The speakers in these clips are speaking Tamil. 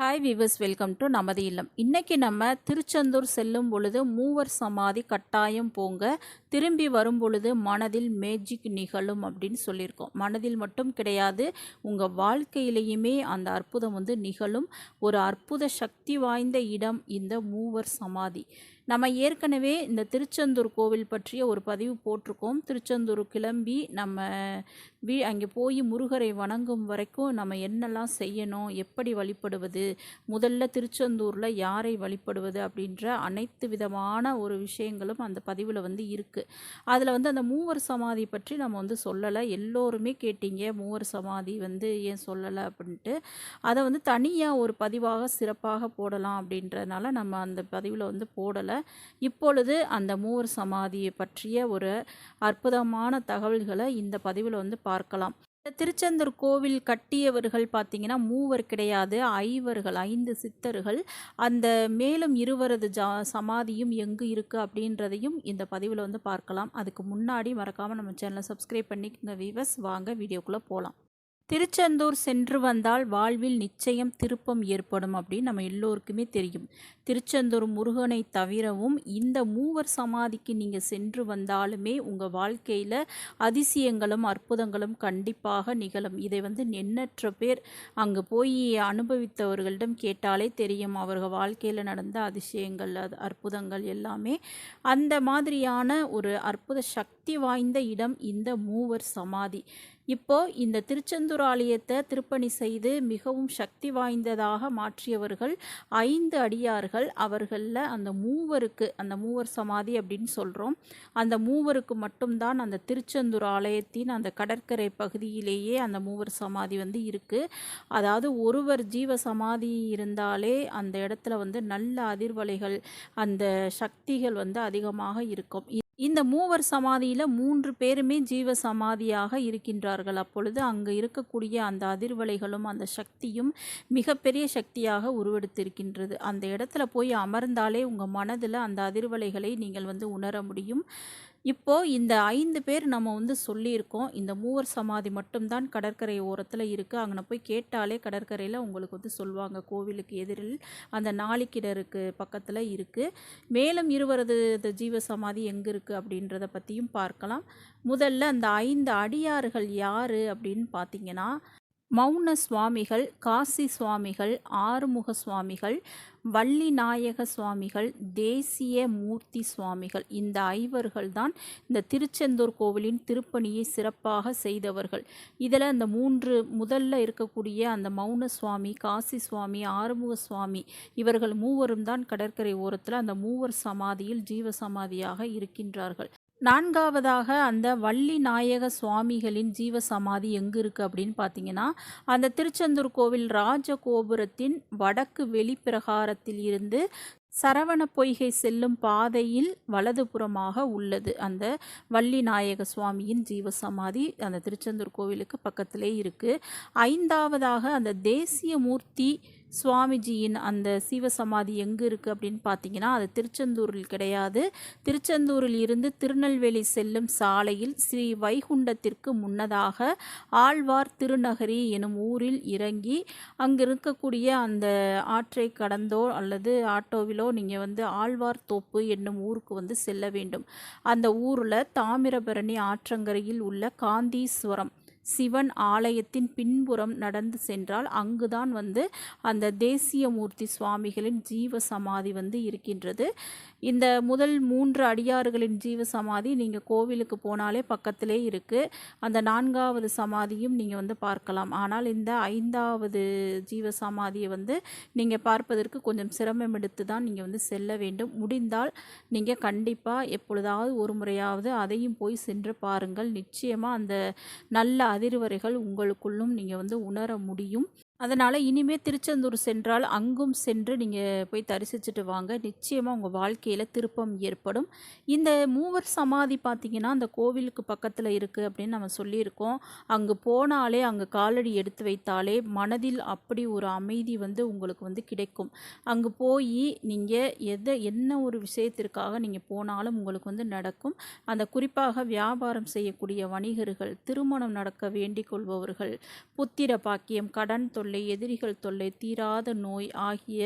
ஹாய் வீவர்ஸ் வெல்கம் டு நமது இல்லம். இன்றைக்கி நம்ம திருச்செந்தூர் செல்லும் பொழுது மூவர் சமாதி கட்டாயம் போங்க. திரும்பி வரும் பொழுது மனதில் மேஜிக் நிகழும் அப்படின்னு சொல்லியிருக்கோம். மனதில் மட்டும் கிடையாது உங்கள் வாழ்க்கையிலையுமே அந்த அற்புதம் வந்து நிகழும். ஒரு அற்புத சக்தி வாய்ந்த இடம் இந்த மூவர் சமாதி. நம்ம ஏற்கனவே இந்த திருச்செந்தூர் கோவில் பற்றிய ஒரு பதிவு போட்டிருக்கோம். திருச்செந்தூர் கிளம்பி நம்ம வீ அங்கே போய் முருகரை வணங்கும் வரைக்கும் நம்ம என்னெல்லாம் செய்யணும் எப்படி வழிபடுவது முதல்ல திருச்செந்தூரில் யாரை வழிபடுவது அப்படின்ற அனைத்து விதமான ஒரு விஷயங்களும் அந்த பதிவில் வந்து இருக்குது அதில் வந்து அந்த மூவர் சமாதி பற்றி நம்ம வந்து சொல்லலை. எல்லோருமே கேட்டீங்க மூவர் சமாதி வந்து ஏன் சொல்லலை அப்படின்ட்டு. அதை வந்து தனியாக ஒரு பதிவாக சிறப்பாக போடலாம் அப்படின்றதுனால நம்ம அந்த பதிவில் வந்து போடலை. இப்பொழுது அந்த மூவர் சமாதியை பற்றிய ஒரு அற்புதமான தகவல்களை இந்த பதிவில் வந்து பார்க்கலாம். இந்த திருச்செந்தூர் கோவில் கட்டியவர்கள் பார்த்தீங்கன்னா மூவர் கிடையாது ஐவர்கள் ஐந்து சித்தர்கள். அந்த மேலும் இருவரது ஜா சமாதியும் எங்கு இருக்குது அப்படின்றதையும் இந்த பதிவில் வந்து பார்க்கலாம். அதுக்கு முன்னாடி மறக்காமல் நம்ம சேனலை சப்ஸ்கிரைப் பண்ணிக்கோங்க வீவர்ஸ் வாங்க வீடியோக்குள்ளே போகலாம் திருச்செந்தூர் சென்று வந்தால் வாழ்வில் நிச்சயம் திருப்பம் ஏற்படும் அப்படின்னு நம்ம எல்லோருக்குமே தெரியும். திருச்செந்தூர் முருகனை தவிரவும் இந்த மூவர் சமாதிக்கு நீங்கள் சென்று வந்தாலுமே உங்கள் வாழ்க்கையில் அதிசயங்களும் அற்புதங்களும் கண்டிப்பாக நிகழும். இதை வந்து எண்ணற்ற பேர் அங்கே போய் அனுபவித்தவர்களிடம் கேட்டாலே தெரியும். அவர்கள் வாழ்க்கையில் நடந்த அதிசயங்கள் அது அற்புதங்கள் எல்லாமே அந்த மாதிரியான ஒரு அற்புத சக்தி வாய்ந்த இடம் இந்த மூவர் சமாதி. இப்போது இந்த திருச்செந்தூர் ஆலயத்தை திருப்பணி செய்து மிகவும் சக்தி வாய்ந்ததாக மாற்றியவர்கள் ஐந்து அடியார்கள். அவர்களில் அந்த மூவருக்கு அந்த மூவர் சமாதி அப்படின்னு சொல்கிறோம் அந்த மூவருக்கு மட்டும்தான் அந்த திருச்செந்தூர் ஆலயத்தின் அந்த கடற்கரை பகுதியிலேயே அந்த மூவர் சமாதி வந்து இருக்குது அதாவது ஒருவர் ஜீவ சமாதி இருந்தாலே அந்த இடத்துல வந்து நல்ல அதிர்வலைகள் அந்த சக்திகள் வந்து அதிகமாக இருக்கும். இந்த மூவர் சமாதியில் மூன்று பேருமே ஜீவ சமாதியாக இருக்கின்றார்கள். அப்பொழுது அங்கு இருக்கக்கூடிய அந்த அதிர்வலைகளும் அந்த சக்தியும் மிகப்பெரிய சக்தியாக உருவெடுத்திருக்கின்றது. அந்த இடத்துல போய் அமர்ந்தாலே உங்கள் மனதில் அந்த அதிர்வலைகளை நீங்கள் வந்து உணர முடியும். இப்போது இந்த ஐந்து பேர் நம்ம வந்து சொல்லியிருக்கோம். இந்த மூவர் சமாதி மட்டும்தான் கடற்கரை ஓரத்தில் இருக்குது அங்கே போய் கேட்டாலே கடற்கரையில் உங்களுக்கு வந்து சொல்லுவாங்க. கோவிலுக்கு எதிரில் அந்த நாளிக்கிடருக்கு பக்கத்தில் இருக்குது மேலும் இருவரது இந்த ஜீவ சமாதி எங்கே இருக்குது அப்படின்றத பற்றியும் பார்க்கலாம். முதல்ல அந்த ஐந்து அடியார்கள் யார் அப்படின்னு பார்த்தீங்கன்னா மௌன சுவாமிகள் காசி சுவாமிகள் ஆறுமுக சுவாமிகள் வள்ளி நாயக சுவாமிகள் தேசிய மூர்த்தி சுவாமிகள். இந்த ஐவர்கள் தான் இந்த திருச்செந்தூர் கோவிலின் திருப்பணியை சிறப்பாக செய்தவர்கள். இதில் அந்த மூன்று முதல்ல இருக்கக்கூடிய அந்த மௌன சுவாமி காசி சுவாமி ஆறுமுக சுவாமி இவர்கள் மூவரும் தான் கடற்கரை ஓரத்தில் அந்த மூவர் சமாதியில் ஜீவ சமாதியாக இருக்கின்றார்கள். நான்காவதாக அந்த வள்ளி நாயக சுவாமிகளின் ஜீவ சமாதி எங்கே இருக்குது அப்படின்னு பார்த்தீங்கன்னா அந்த திருச்செந்தூர் கோவில் ராஜ கோபுரத்தின் வடக்கு வெளிப்பிரகாரத்தில் இருந்து சரவண பொய்கை செல்லும் பாதையில் வலதுபுறமாக உள்ளது. அந்த வள்ளி நாயக சுவாமியின் ஜீவசமாதி அந்த திருச்செந்தூர் கோவிலுக்கு பக்கத்திலே இருக்குது ஐந்தாவதாக அந்த தேசிய மூர்த்தி சுவாமிஜியின் அந்த சிவசமாதி எங்கே இருக்குது அப்படின்னு பார்த்தீங்கன்னா அது திருச்செந்தூரில் கிடையாது. திருச்செந்தூரில் இருந்து திருநெல்வேலி செல்லும் சாலையில் ஸ்ரீ வைகுண்டத்திற்கு முன்னதாக ஆழ்வார் திருநகரி எனும் ஊரில் இறங்கி அங்கே இருக்கக்கூடிய அந்த ஆற்றை கடந்தோ அல்லது ஆட்டோவிலோ நீங்கள் வந்து ஆழ்வார் தோப்பு என்னும் ஊருக்கு வந்து செல்ல வேண்டும். அந்த ஊரில் தாமிரபரணி ஆற்றங்கரையில் உள்ள காந்தீஸ்வரம் சிவன் ஆலயத்தின் பின்புறம் நடந்து சென்றால் அங்குதான் வந்து அந்த தேசியமூர்த்தி சுவாமிகளின் ஜீவ சமாதி வந்து இருக்கின்றது. இந்த முதல் மூன்று அடியாறுகளின் ஜீவ சமாதி நீங்கள் கோவிலுக்கு போனாலே பக்கத்திலே இருக்குது அந்த நான்காவது சமாதியும் நீங்கள் வந்து பார்க்கலாம். ஆனால் இந்த ஐந்தாவது ஜீவ சமாதியை வந்து நீங்கள் பார்ப்பதற்கு கொஞ்சம் சிரமம் எடுத்து தான் நீங்கள் வந்து செல்ல வேண்டும். முடிந்தால் நீங்கள் கண்டிப்பாக எப்பொழுதாவது ஒரு முறையாவது அதையும் போய் சென்று பாருங்கள். நிச்சயமாக அந்த நல்ல அதிர்வரைகள் உங்களுக்குள்ளும் நீங்கள் வந்து உணர முடியும். அதனால் இனிமேல் திருச்செந்தூர் சென்றால் அங்கும் சென்று நீங்கள் போய் தரிசிச்சுட்டு வாங்க. நிச்சயமாக உங்கள் வாழ்க்கையில் திருப்பம் ஏற்படும். இந்த மூவர் சமாதி பார்த்திங்கன்னா அந்த கோவிலுக்கு பக்கத்தில் இருக்குது அப்படின்னு நம்ம சொல்லியிருக்கோம். அங்கே போனாலே அங்கே காலடி எடுத்து வைத்தாலே மனதில் அப்படி ஒரு அமைதி வந்து உங்களுக்கு வந்து கிடைக்கும். அங்கே போய் நீங்கள் எதை என்ன ஒரு விஷயத்திற்காக நீங்கள் போனாலும் உங்களுக்கு வந்து நடக்கும். அந்த குறிப்பாக வியாபாரம் செய்யக்கூடிய வணிகர்கள் திருமணம் நடக்க வேண்டிக் கொள்பவர்கள் புத்திர பாக்கியம் கடன் தொல்லை தொல்லை எதிரிகள் தொல்லை தீராத நோய் ஆகிய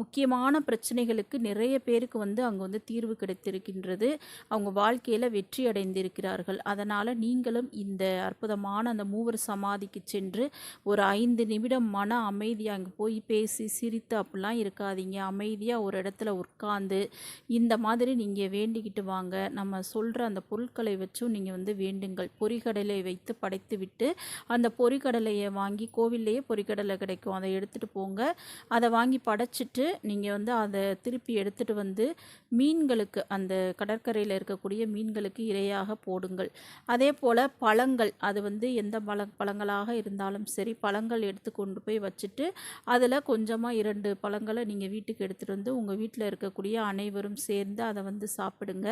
முக்கியமான பிரச்சனைகளுக்கு நிறைய பேருக்கு வந்து அங்கே வந்து தீர்வு கிடைத்திருக்கின்றது. அவங்க வாழ்க்கையில் வெற்றி அடைந்திருக்கிறார்கள். அதனால் நீங்களும் இந்த அற்புதமான அந்த மூவர் சமாதிக்கு சென்று ஒரு ஐந்து நிமிடம் மன அமைதியாக அங்கே போய் பேசி சிரித்து அப்படிலாம் இருக்காதீங்க. அமைதியாக ஒரு இடத்துல உட்காந்து இந்த மாதிரி நீங்கள் வேண்டிக்கிட்டு வாங்க. நம்ம சொல்கிற அந்த பொருட்களை வச்சும் நீங்கள் வந்து வேண்டுங்கள். பொறிகடலை வைத்து படைத்து விட்டு அந்த பொறிகடலையை வாங்கி கோவில்லையே பொறிகடலை கிடைக்கும். அதை எடுத்துகிட்டு போங்க. அதை வாங்கி படைச்சிட்டு நீங்கள் வந்து அதை திருப்பி எடுத்துகிட்டு வந்து மீன்களுக்கு அந்த கடற்கரையில் இருக்கக்கூடிய மீன்களுக்கு இரையாக போடுங்கள். அதே போல் பழங்கள் அது வந்து எந்த பழ பழங்களாக இருந்தாலும் சரி பழங்கள் எடுத்து கொண்டு போய் வச்சுட்டு அதில் கொஞ்சமாக இரண்டு பழங்களை நீங்கள் வீட்டுக்கு எடுத்துகிட்டு வந்து உங்கள் வீட்டில் இருக்கக்கூடிய அனைவரும் சேர்ந்து அதை வந்து சாப்பிடுங்க.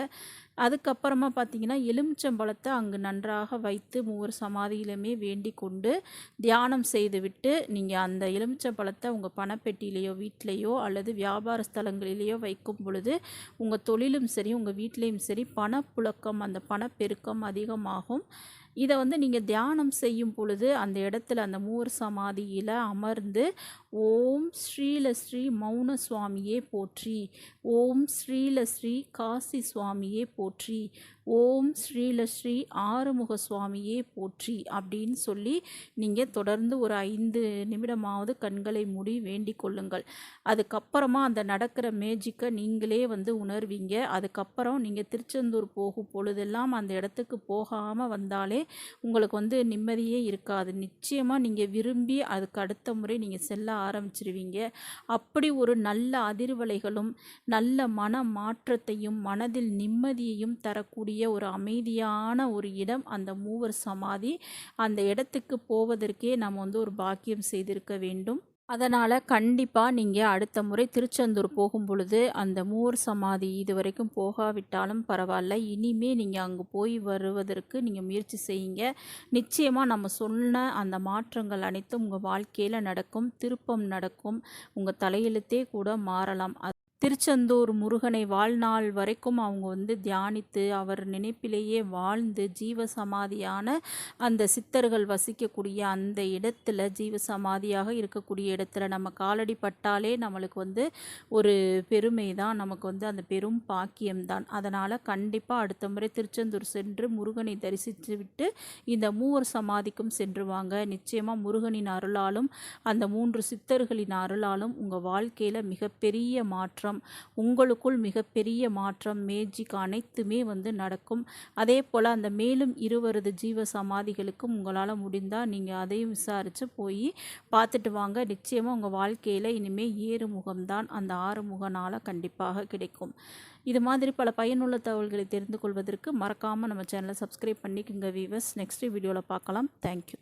அதுக்கப்புறமா பார்த்தீங்கன்னா எலுமிச்சம்பழத்தை அங்கு நன்றாக வைத்து மூவர் சமாதியிலுமே வேண்டி கொண்டு தியானம் செய்துவிட்டு நீங்கள் அந்த எலுமிச்சம்பழத்தை உங்கள் பணப்பெட்டியிலையோ வீட்டிலையோ அல்லது வியாபார ஸ்தலங்களிலேயோ வைக்கும் பொழுது உங்கள் தொழிலும் சரி உங்கள் வீட்லேயும் சரி பணப்புழக்கம் அந்த பணப்பெருக்கம் அதிகமாகும். இதை வந்து நீங்கள் தியானம் செய்யும் பொழுது அந்த இடத்துல அந்த மூவர் சமாதியில் அமர்ந்து ஓம் ஸ்ரீல ஸ்ரீ மௌன சுவாமியே போற்றி. ஓம் ஸ்ரீல ஸ்ரீ காசி சுவாமியே போற்றி. ஓம் ஸ்ரீலஸ்ரீ ஆறுமுக சுவாமியே போற்றி அப்படின்னு சொல்லி நீங்கள் தொடர்ந்து ஒரு ஐந்து நிமிடமாவது கண்களை மூடி வேண்டிக் கொள்ளுங்கள். அதுக்கப்புறமா அந்த நடக்கிற மேஜிக்கை நீங்களே வந்து உணர்வீங்க. அதுக்கப்புறம் நீங்கள் திருச்செந்தூர் போகும் பொழுதெல்லாம் அந்த இடத்துக்கு போகாமல் வந்தாலே உங்களுக்கு வந்து நிம்மதியே இருக்காது. நிச்சயமாக நீங்கள் விரும்பி அதுக்கு அடுத்த முறை நீங்கள் செல்ல ஆரம்பிச்சிருவீங்க. அப்படி ஒரு நல்ல அதிர்வலைகளும் நல்ல மன மாற்றத்தையும் மனதில் நிம்மதியையும் தரக்கூடிய ஒரு அமைதியான ஒரு இடம் அந்த மூவர் சமாதி. அந்த இடத்துக்கு போவதற்கே நம்ம வந்து ஒரு பாக்கியம் செய்திருக்க வேண்டும். அதனால் கண்டிப்பாக நீங்கள் அடுத்த முறை திருச்செந்தூர் போகும் பொழுது அந்த மூவர் சமாதி இது வரைக்கும் போகாவிட்டாலும் பரவாயில்ல. இனிமே நீங்கள் அங்கே போய் வருவதற்கு நீங்கள் முயற்சி செய்யுங்க. நிச்சயமாக நம்ம சொன்ன அந்த மாற்றங்கள் அனைத்தும் உங்கள் வாழ்க்கையில் நடக்கும் திருப்பம் நடக்கும். உங்கள் தலையெழுத்தே கூட மாறலாம். திருச்செந்தூர் முருகனை வாழ்நாள் வரைக்கும் அவங்க வந்து தியானித்து அவர் நினைப்பிலேயே வாழ்ந்து ஜீவ சமாதியான அந்த சித்தர்கள் வசிக்கக்கூடிய அந்த இடத்துல ஜீவ சமாதியாக இருக்கக்கூடிய இடத்துல நம்ம காலடி பட்டாலே நம்மளுக்கு வந்து ஒரு பெருமை தான் நமக்கு வந்து அந்த பெரும் பாக்கியம்தான். அதனால் கண்டிப்பாக அடுத்த முறை திருச்செந்தூர் சென்று முருகனை தரிசித்து விட்டு இந்த மூவர் சமாதிக்கும் சென்று வாங்க. நிச்சயமாக முருகனின் அருளாலும் அந்த மூன்று சித்தர்களின் அருளாலும் உங்கள் வாழ்க்கையில் மிகப்பெரிய மாற்றம் மாற்றம். உங்களுக்குள் மிகப்பெரிய மாற்றம் மேஜிக் அனைத்துமே வந்து நடக்கும். அதே போல் அந்த மேலும் இருவரது ஜீவ சமாதிகளுக்கும் உங்களால் முடிந்தால் நீங்கள் அதையும் விசாரித்து போய் பார்த்துட்டு வாங்க. நிச்சயமாக உங்கள் வாழ்க்கையில் இனிமேல் ஏறு முகம்தான் அந்த ஆறு முகனால் கண்டிப்பாக கிடைக்கும். இது மாதிரி பல பயனுள்ள தகவல்களை தெரிந்து கொள்வதற்கு மறக்காமல் நம்ம சேனலை சப்ஸ்கிரைப் பண்ணிக்கோங்க வீவர்ஸ் நெக்ஸ்ட் வீடியோவில் பார்க்கலாம். தேங்க்யூ